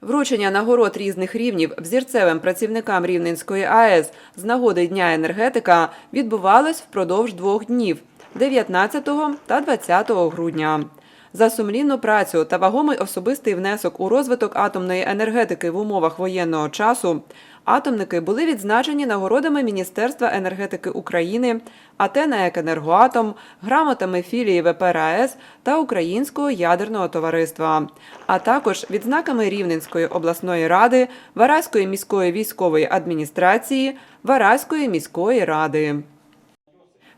Вручення нагород різних рівнів взірцевим працівникам Рівненської АЕС з нагоди Дня енергетика відбувалось впродовж двох днів 19 та 20 грудня. За сумлінну працю та вагомий особистий внесок у розвиток атомної енергетики в умовах воєнного часу атомники були відзначені нагородами Міністерства енергетики України, АТ «НАЕК Енергоатом, грамотами філії ВПРАЕС та Українського ядерного товариства, а також відзнаками Рівненської обласної ради, Вараської міської військової адміністрації, Вараської міської ради.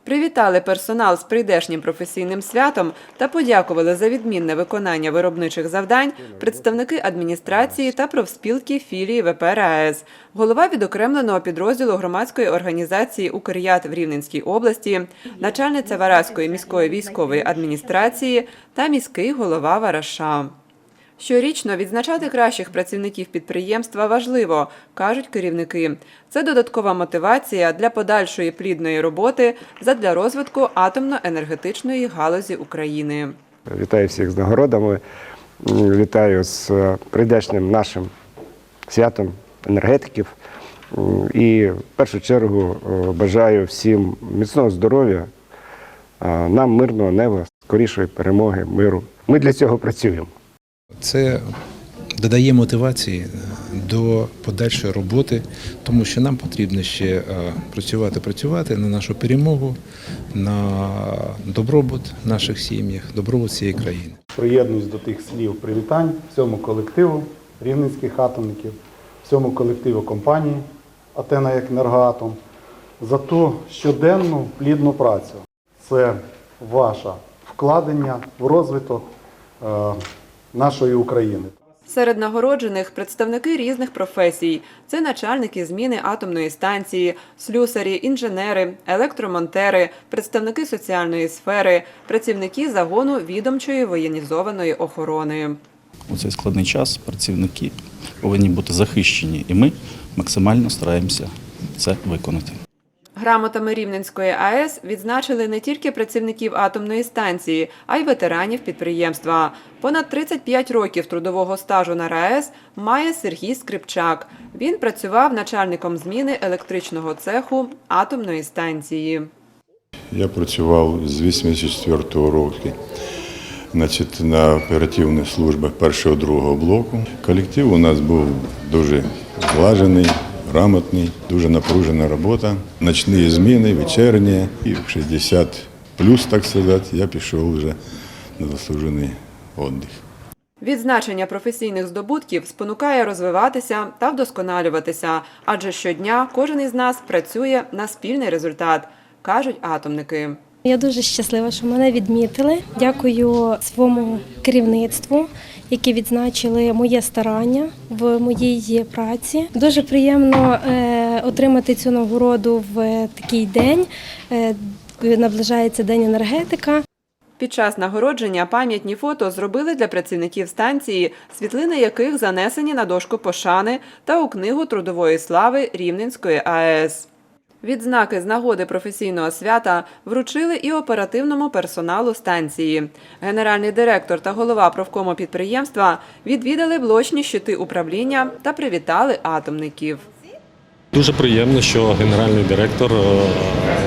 Привітали персонал з прийдешнім професійним святом та подякували за відмінне виконання виробничих завдань представники адміністрації та профспілки філії ВП РаЕС, голова відокремленого підрозділу громадської організації «Укрят» в Рівненській області, начальниця Вараської міської військової адміністрації та міський голова Вараша. Щорічно відзначати кращих працівників підприємства важливо, кажуть керівники. Це додаткова мотивація для подальшої плідної роботи задля розвитку атомно-енергетичної галузі України. Вітаю всіх з нагородами. Вітаю з е, прийдешнім нашим святом енергетиків. І в першу чергу е, бажаю всім міцного здоров'я, нам мирного неба, скорішої перемоги, миру. Ми для цього працюємо. Це додає мотивації до подальшої роботи, тому що нам потрібно ще е, працювати, працювати на нашу перемогу, на добробут наших сім'ях, добробут цієї країни. Приєднуюсь до тих слів привітань всьому колективу рівненських атомників, всьому колективу компанії Атена енергоатом за ту щоденну плідну працю. Це ваше вкладення в розвиток е, нашої України. Серед нагороджених представники різних професій. Це начальники зміни атомної станції, слюсарі, інженери, електромонтери, представники соціальної сфери, працівники загону відомчої воєнізованої охорони. У цей складний час працівники повинні бути захищені, і ми максимально стараємося це виконати. Грамотами Рівненської АЕС відзначили не тільки працівників атомної станції, а й ветеранів підприємства. Понад 35 років трудового стажу на РаЕС має Сергій Скрипчак. Він працював начальником зміни електричного цеху атомної станції. Я працював з 84 року значить, на оперативних службах першого другого блоку. Колектив у нас був дуже злажений, грамотний, дуже напружена робота. Ночні зміни, вечірні. І в 60 плюс, так сказати, я пішов вже на заслужений віддих. Відзначення професійних здобутків спонукає розвиватися та вдосконалюватися, адже щодня кожен із нас працює на спільний результат, кажуть атомники. Я дуже щаслива, що мене відмітили. Дякую своєму керівництву, які відзначили моє старання в моїй праці. Дуже приємно е, отримати цю нагороду в такий день. Е, Наближається день енергетика. Під час нагородження пам'ятні фото зробили для працівників станції, світлини яких занесені на дошку пошани та у книгу трудової слави Рівненської АЕС. Відзнаки з нагоди професійного свята вручили і оперативному персоналу станції. Генеральний директор та голова профкому підприємства відвідали блочні щити управління та привітали атомників. Дуже приємно, що генеральний директор е,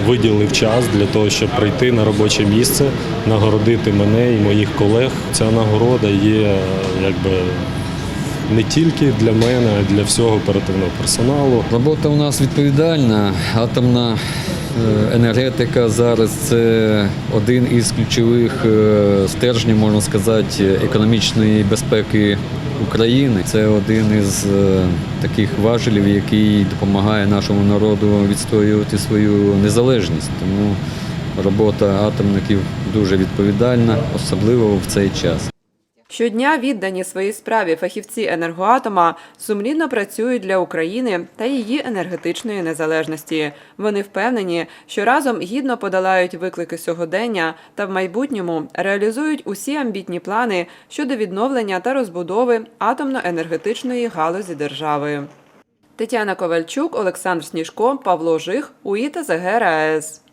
виділив час для того, щоб прийти на робоче місце, нагородити мене і моїх колег. Ця нагорода є е, якби не тільки для мене, а й для всього оперативного персоналу. Робота у нас відповідальна. Атомна е, енергетика зараз це один із ключових е, стержнів, можна сказати, економічної безпеки України. Це один із е, таких важелів, який допомагає нашому народу відстоювати свою незалежність. Тому робота атомників дуже відповідальна, особливо в цей час. Щодня віддані своїй справі фахівці енергоатома сумлінно працюють для України та її енергетичної незалежності. Вони впевнені, що разом гідно подолають виклики сьогодення та в майбутньому реалізують усі амбітні плани щодо відновлення та розбудови атомно-енергетичної галузі держави. Тетяна Ковальчук, Олександр Сніжко, Павло Жих, УІТА ЗГРАЕС.